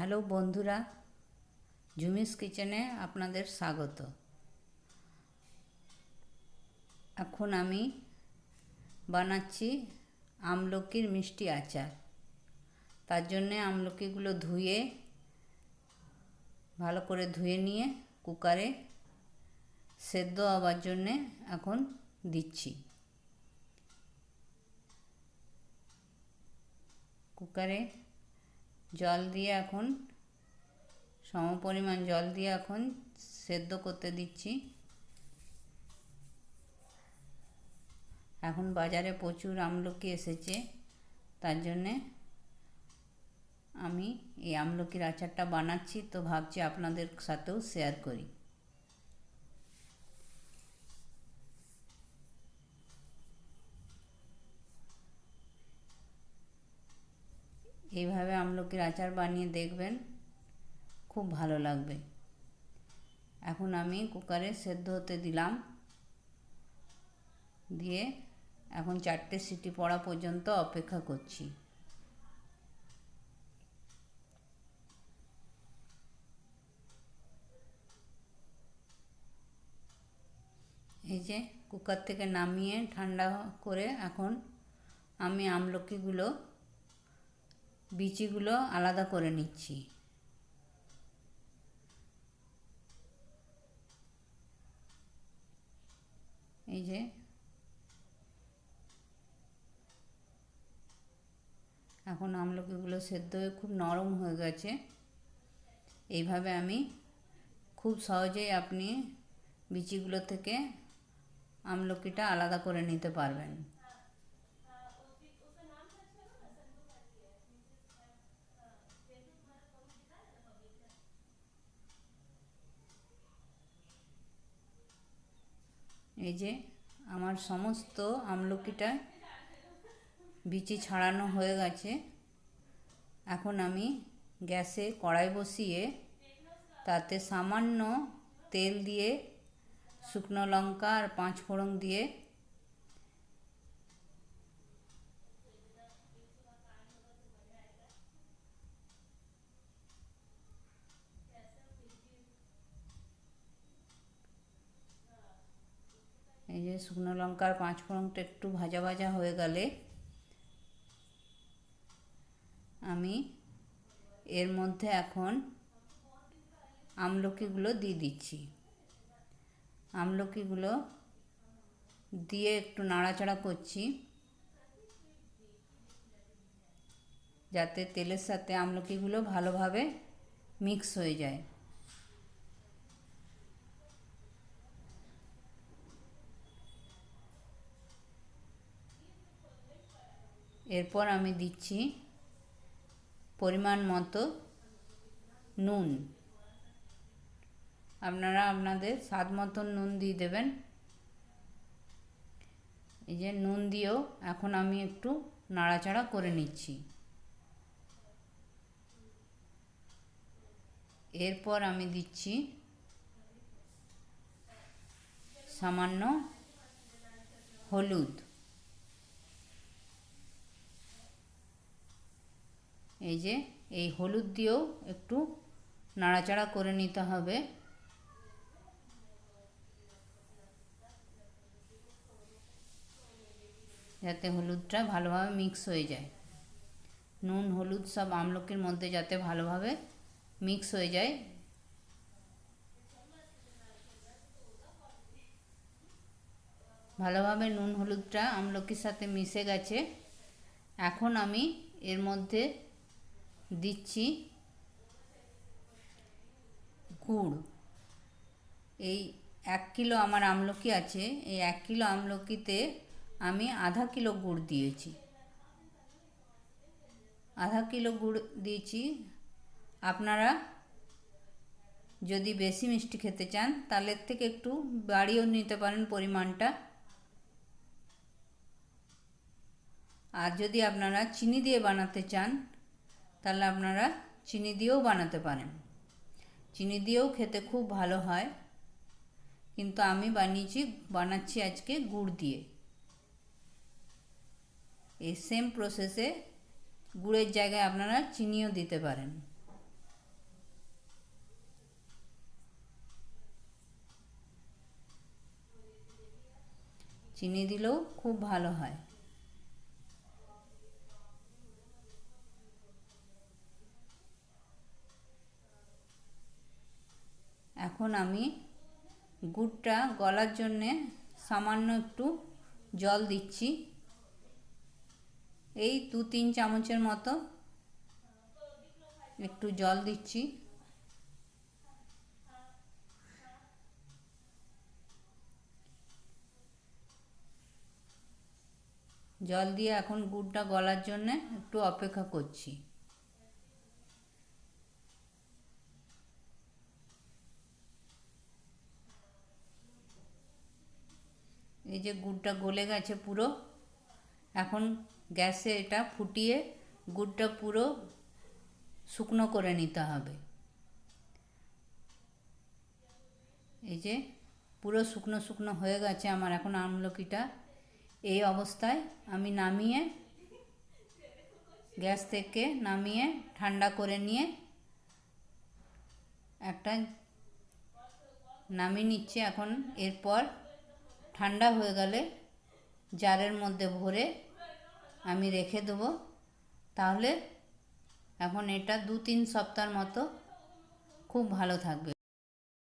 Hello বন্ধুরা, জুমিস কিচেনে আপনাদের স্বাগত। এখন আমি বানাচ্ছি আমলকির মিষ্টি আচার। তার জন্যে আমলকিগুলো ধুয়ে, ভালো করে ধুয়ে নিয়ে কুকারে সেদ্ধ হওয়ার জন্যে এখন দিচ্ছি। কুকারে জল দিয়ে এখন সম জল দিয়ে এখন সেদ্ধ করতে দিচ্ছি। এখন বাজারে প্রচুর আমলকি এসেছে, তার জন্যে আমি এই আমলকির আচারটা বানাচ্ছি, তো ভাবছি আপনাদের সাথেও শেয়ার করি। এইভাবে আমলকির আচার বানিয়ে দেখবেন, খুব ভালো লাগবে। এখন আমি কুকারে সেদ্ধ হতে দিলাম। দিয়ে এখন চারটে সিটি পড়া পর্যন্ত অপেক্ষা করছি। এই যে কুকার থেকে নামিয়ে ঠান্ডা করে এখন আমি আমলকিগুলো বিচিগুলো আলাদা করে নিচ্ছি। এই যে। এখন আমলকিগুলো সেদ্ধ হয়ে খুব নরম হয়ে গেছে। এইভাবে আমি খুব সহজেই আপনি বিচিগুলো থেকে আমলকিটা আলাদা করে নিতে পারবেন। এই যে আমার সমস্ত আমলকিটা বিচি ছাড়ানো হয়ে গেছে। এখন আমি গ্যাসে কড়াই বসিয়ে তাতে সামান্য তেল দিয়ে শুকনো লঙ্কা আর পাঁচফোড়ন দিয়ে এই যে শুকনো লঙ্কার পাঁচ ফোড়নটা একটু ভাজা ভাজা হয়ে গেলে আমি এর মধ্যে এখন আমলকিগুলো দিয়ে দিচ্ছি। আমলকিগুলো দিয়ে একটু নাড়াচাড়া করছি যাতে তেলের সাথে আমলকিগুলো ভালোভাবে মিক্স হয়ে যায়। এরপর আমি দিচ্ছি পরিমাণ মতো নুন। আপনারা আপনাদের স্বাদ মতন নুন দিয়ে দেবেন। এই যে নুন দিয়েও এখন আমি একটু নাড়াচাড়া করে নিচ্ছি। এরপর আমি দিচ্ছি সামান্য হলুদ। এই যে, এই হলুদ দিয়েও একটু নাড়াচাড়া করে নিতে হবে। যাতে হলুদটা ভালোভাবে মিক্স হয়ে যায়। নুন, হলুদ সব আমলকির মধ্যে যাতে ভালোভাবে মিক্স হয়ে যায়। ভালোভাবে নুন, হলুদটা আমলকির সাথে মিশে গেছে। এখন আমি এর মধ্যে দিচ্ছি গুড়। এই এক কিলো আমার আমলকি আছে, এই এক কিলো আমলকিতে আমি আধা কিলো গুড় দিয়েছি। আধা কিলো গুড় দিয়েছি। আপনারা যদি বেশি মিষ্টি খেতে চান, তাহলে থেকে একটু বাড়িয়েও নিতে পারেন পরিমাণটা। আর যদি আপনারা চিনি দিয়ে বানাতে চান তাহলে আপনারা চিনি দিয়েও বানাতে পারেন। চিনি দিয়েও খেতে খুব ভালো হয়। কিন্তু আমি বানিয়েছি, বানাচ্ছি আজকে গুড় দিয়ে। এই সেম প্রসেসে গুড়ের জায়গায় আপনারা চিনিও দিতে পারেন। চিনি দিলেও খুব ভালো হয়। এখন আমি গুড়টা গলার জন্যে সামান্য একটু জল দিচ্ছি। এই দু তিন চামচের মতো একটু জল দিচ্ছি। জল দিয়ে এখন গুড়টা গলার জন্যে একটু অপেক্ষা করছি। এই যে গুড়টা গলে গেছে পুরো, এখন গ্যাসে এটা ফুটিয়ে গুড়টা পুরো শুকনো করে নিতে হবে। এই যে পুরো শুকনো শুকনো হয়ে গেছে আমার এখন আমলকিটা। এই অবস্থায় আমি নামিয়ে গ্যাস থেকে নামিয়ে ঠান্ডা করে নিয়ে একটা নামিয়ে নিচ্ছে। এখন এরপর ঠান্ডা হয়ে গেলে জারের মধ্যে ভরে আমি রেখে দেবো। তাহলে এখন এটা দু তিন সপ্তাহের মতো খুব ভালো থাকবে।